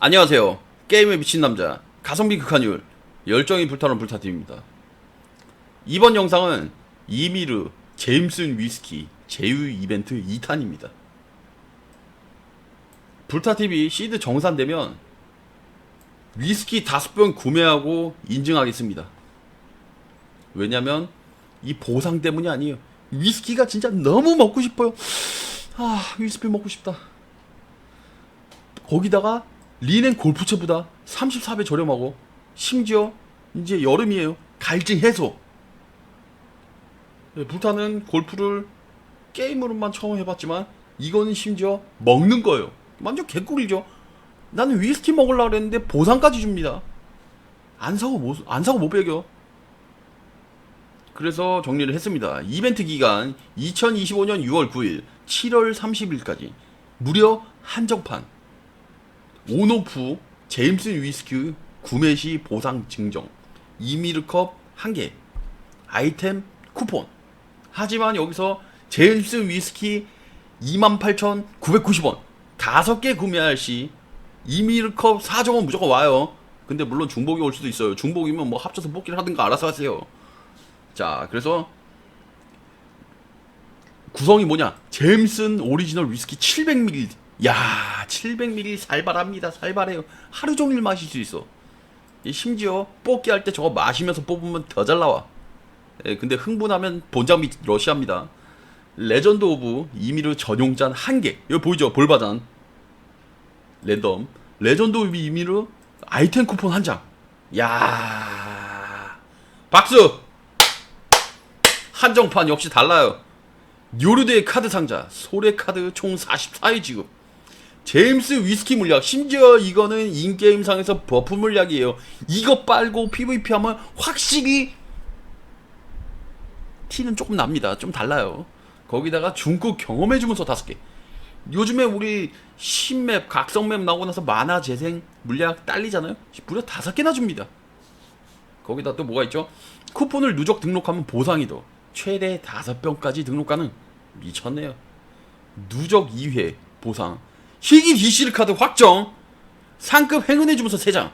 안녕하세요. 게임에 미친 남자 가성비 극한율 열정이 불타는 불타팀입니다. 이번 영상은 이미르 제임슨 위스키 제휴 이벤트 2탄입니다. 불타TV 시드 정산되면 위스키 5병 구매하고 인증하겠습니다. 왜냐면 이 보상 때문이 아니에요. 위스키가 진짜 너무 먹고 싶어요. 아, 위스키 먹고 싶다. 거기다가 리넨 골프채보다 34배 저렴하고 심지어 이제 여름이에요. 갈증 해소. 예, 불타는 골프를 게임으로만 처음 해봤지만 이거는 심지어 먹는 거예요. 완전 개꿀이죠. 나는 위스키 먹으려고 그랬는데 보상까지 줍니다. 안 사고 못, 안 사고 못 배겨. 그래서 정리를 했습니다. 이벤트 기간 2025년 6월 9일, 7월 30일까지 무려 한정판 온오프 제임슨 위스키 구매 시 보상 증정 이미르컵 1개 아이템 쿠폰. 하지만 여기서 제임슨 위스키 28,990원 5개 구매할 시 이미르컵 4종은 무조건 와요. 근데 물론 중복이 올 수도 있어요. 중복이면 뭐 합쳐서 뽑기를 하든가 알아서 하세요. 자 그래서 구성이 뭐냐? 제임슨 오리지널 위스키 700ml 야 700ml 살발합니다. 살발해요. 하루 종일 마실 수 있어. 이 심지어 뽑기 할 때 저거 마시면서 뽑으면 더 잘 나와. 예, 근데 흥분하면 본장 및 러시아입니다. 레전드 오브 이미르 전용잔 1개. 여기 보이죠? 볼바잔 랜덤. 레전드 오브 이미르 아이템 쿠폰 한장. 야 박수! 한정판 역시 달라요. 요르드의 카드 상자, 소래 카드 총 44회 지급. 제임스 위스키 물약, 심지어 이거는 인게임상에서 버프 물약이에요. 이거 빨고 PVP 하면 확실히 티는 조금 납니다. 좀 달라요. 거기다가 중국 경험해 주면서 다섯 개. 요즘에 우리 신맵, 각성맵 나오고 나서 만화 재생 물약 딸리잖아요. 무려 다섯 개나 줍니다. 거기다 또 뭐가 있죠? 쿠폰을 누적 등록하면 보상이 더. 최대 5병까지 등록 가능. 미쳤네요. 누적 2회 보상. 희귀 DC를 카드 확정. 상급 행운의 주문서 3장.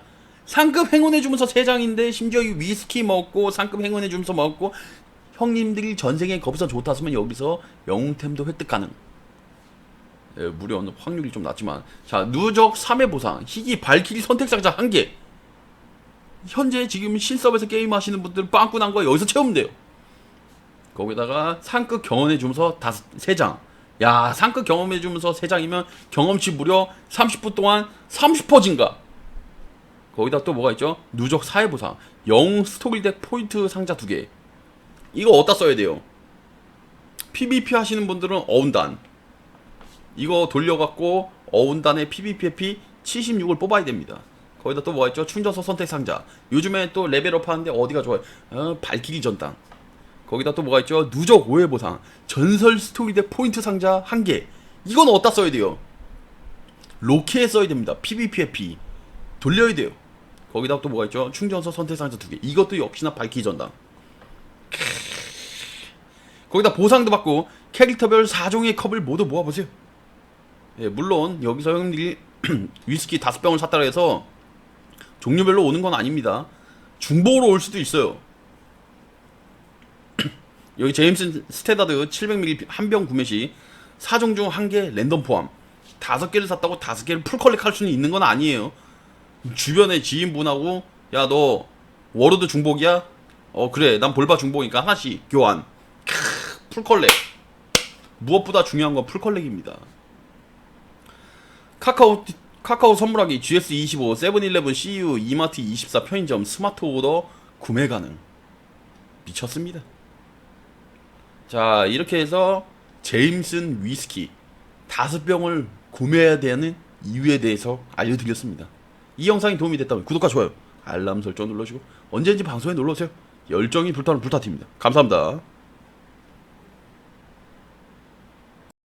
상급 행운의 주문서 3장인데 심지어 이 위스키 먹고 상급 행운의 주문서 먹고 형님들이 전생에 거기서 좋다 쓰면 여기서 영웅템도 획득 가능. 예, 무려 확률이 좀 낮지만 자 누적 3회 보상 희귀 발키리 선택 상자 1개 현재 지금 신서버에서 게임 하시는 분들 빵꾸 난 거 여기서 채우면 돼요 거기다가 상급 경험해 주면서 다섯 세 장. 야, 상급 경험해 주면서 세 장이면 경험치 무려 30분 동안 30% 증가. 거기다 또 뭐가 있죠? 누적 사회 보상. 영웅 스토리덱 포인트 상자 두 개. 이거 어디다 써야 돼요? PVP 하시는 분들은 어운단. 이거 돌려갖고 어운단의 PVP 해피 76을 뽑아야 됩니다. 거기다 또 뭐가 있죠? 충전소 선택 상자. 요즘에 또 레벨업 하는데 어디가 좋아요? 어, 발키리 전당. 거기다 또 뭐가 있죠? 누적 오해 보상, 전설 스토리덱 포인트 상자 한 개. 이건 어디다 써야 돼요? 로키에 써야 됩니다. PVPFP 돌려야 돼요. 거기다 또 뭐가 있죠? 충전소 선택 상자 두 개. 이것도 역시나 밝기 전당. 거기다 보상도 받고 캐릭터별 4종의 컵을 모두 모아보세요. 예, 물론 여기서 형님들이 위스키 다섯 병을 샀다고 해서 종류별로 오는 건 아닙니다. 중복으로 올 수도 있어요. 여기 제임슨 스테다드 700ml 한 병 구매 시 4종 중한개 랜덤 포함. 다섯 개를 샀다고 다섯 개를 풀 컬렉 할 수는 있는 건 아니에요. 주변에 지인분하고 야 너 워로드 중복이야? 어 그래 난 볼바 중복이니까 하나씩 교환. 크, 풀 컬렉. 무엇보다 중요한 건 풀 컬렉입니다. 카카오 카카오 선물하기 GS25 세븐일레븐 CU 이마트 24 편의점 스마트 오더 구매 가능. 미쳤습니다. 자 이렇게 해서 제임슨 위스키 다섯 병을 구매해야 되는 이유에 대해서 알려드렸습니다. 이 영상이 도움이 됐다면 구독과 좋아요, 알람 설정 눌러주고 언제든지 방송에 놀러오세요. 열정이 불타는 불타팀입니다. 감사합니다.